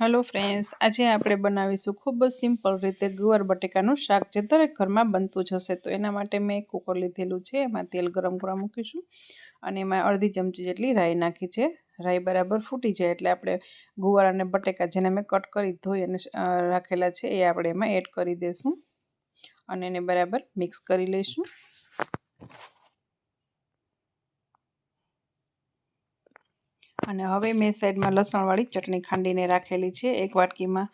Hello friends આજે આપણે બનાવીશું ખૂબ જ સિમ્પલ રીતે ગુવાર બટેકાનું શાક જે દરેક ઘરમાં બનતું જ હશે. તો એના માટે મેં કુકર લીધેલું છે. એમાં તેલ ગરમ કરવા મૂકીશું અને એમાં અડધી ચમચી જેટલી રાઈ નાખી છે. રાઈ બરાબર ફૂટી જાય એટલે આપણે ગુવાર અને બટેકા જેને મેં કટ કરી ધોઈ અને રાખેલા છે એ આપણે એમાં એડ કરી દઈશું અને એને બરાબર મિક્સ કરી લઈશું. અને હવે મેં સાઈડમાં લસણવાળી ચટણી ખાંડીને રાખેલી છે. એક વાટકીમાં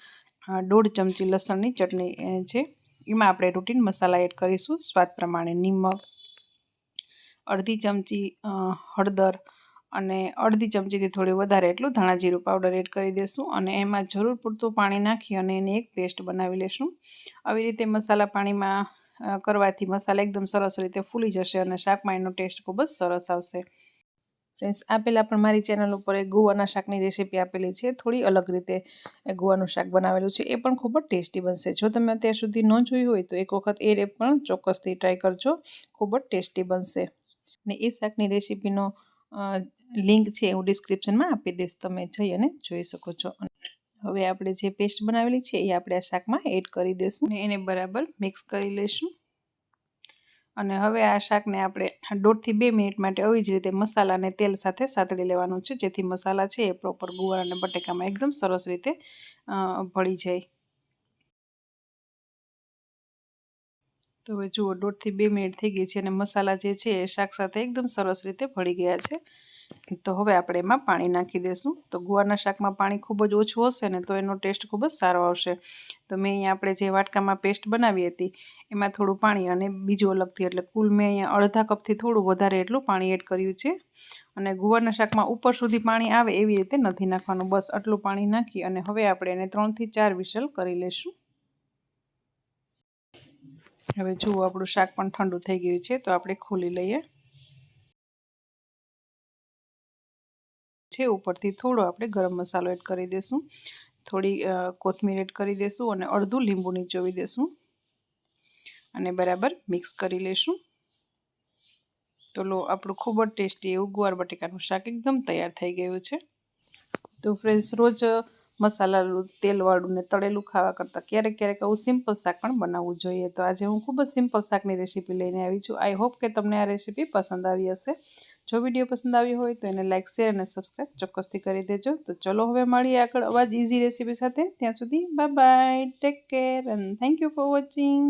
દોઢ ચમચી લસણની ચટણી છે. એમાં આપણે રૂટીન મસાલા એડ કરીશું. સ્વાદ પ્રમાણે નિમક, અડધી ચમચી હળદર અને અડધી ચમચીથી થોડી વધારે એટલું ધાણા જીરું પાવડર એડ કરી દઈશું અને એમાં જરૂર પૂરતું પાણી નાખી અને એની એક પેસ્ટ બનાવી લેશું. આવી રીતે મસાલા પાણીમાં કરવાથી મસાલા એકદમ સરસ રીતે ફૂલી જશે અને શાકમાં એનો ટેસ્ટ ખૂબ જ સરસ આવશે. ફ્રેન્ડ્સ આ પહેલાં પણ મારી ચેનલ ઉપર એક ગુવાના શાકની રેસીપી આપેલી છે. થોડી અલગ રીતે ગુવાનું શાક બનાવેલું છે. એ પણ ખૂબ જ ટેસ્ટી બનશે. જો તમે અત્યાર સુધી ન જોયું હોય તો એક વખત એ રેપ પણ ચોક્કસથી ટ્રાય કરજો. ખૂબ જ ટેસ્ટી બનશે. અને એ શાકની રેસીપીનો લિંક છે હું ડિસ્ક્રિપ્શનમાં આપી દઈશ. તમે જઈ અને જોઈ શકો છો. હવે આપણે જે પેસ્ટ બનાવેલી છે એ આપણે આ શાકમાં એડ કરી દઈશું. અને એને બરાબર મિક્સ કરી લઈશું. અને હવે આ શાકને આપણે દોઢથી બે મિનિટ માટે આવી જ રીતે મસાલા અને તેલ સાથે સાતળી લેવાનું છે. જેથી મસાલા છે એ પ્રોપર ગુવાર અને બટેકામાં એકદમ સરસ રીતે ભળી જાય. તો હવે જુઓ, દોઢથી બે મિનિટ થઈ ગઈ છે અને મસાલા જે છે એ શાક સાથે એકદમ સરસ રીતે ભળી ગયા છે. તો હવે આપણે એમાં પાણી નાખી દઈશું તો ગુવારના શાકમાં પાણી ખૂબ જ ઓછું હશે ને તો એનો ટેસ્ટ ખૂબ જ સારો આવશે. તો મેં અહીંયા આપણે જે વાટકામાં પેસ્ટ બનાવી હતી, એમાં થોડું પાણી અને બીજું અલગથી, એટલે કુલ મેં અહીંયા અડધા કપથી થોડું વધારે એટલું પાણી એડ કર્યું છે. અને ગુવારના શાકમાં ઉપર સુધી પાણી આવે એવી રીતે નથી નાખવાનું, બસ આટલું પાણી નાખી અને હવે આપણે એને ત્રણથી ચાર વિસલ કરી લઈશું હવે જુઓ આપણું શાક પણ ઠંડુ થઈ ગયું છે, તો આપણે ખોલી લઈએ. છે, ઉપરથી થોડો આપણે ગરમ મસાલો એડ કરી દઈશું થોડી કોથમીર એડ કરી દઈશું અને અડધું લીંબુ નીચોવી દઈશું અને બરાબર મિક્સ કરી લઈશું તો લો, આપણું ખૂબ જ ટેસ્ટી એવું ગુવાર બટેકાનું શાક એકદમ તૈયાર થઈ ગયું છે. તો ફ્રેન્ડ્સ, રોજ મસાલાનું તેલવાળું ને તળેલું ખાવા કરતાં ક્યારેક ક્યારેક આવું સિમ્પલ શાક પણ બનાવવું જોઈએ. તો આજે હું ખૂબ જ સિમ્પલ શાકની રેસીપી લઈને આવી છું. આઈ હોપ કે તમને આ રેસીપી પસંદ આવી હશે. જો વીડિયો પસંદ આવ્યો હોય તો એને લાઇક શેર અને સબસ્ક્રાઈબ ચોક્કસથી કરી દેજો. તો ચલો હવે મળીએ આગળ અવાજ ઇઝી રેસીપી સાથે. ત્યાં સુધી bye bye take care and thank you for watching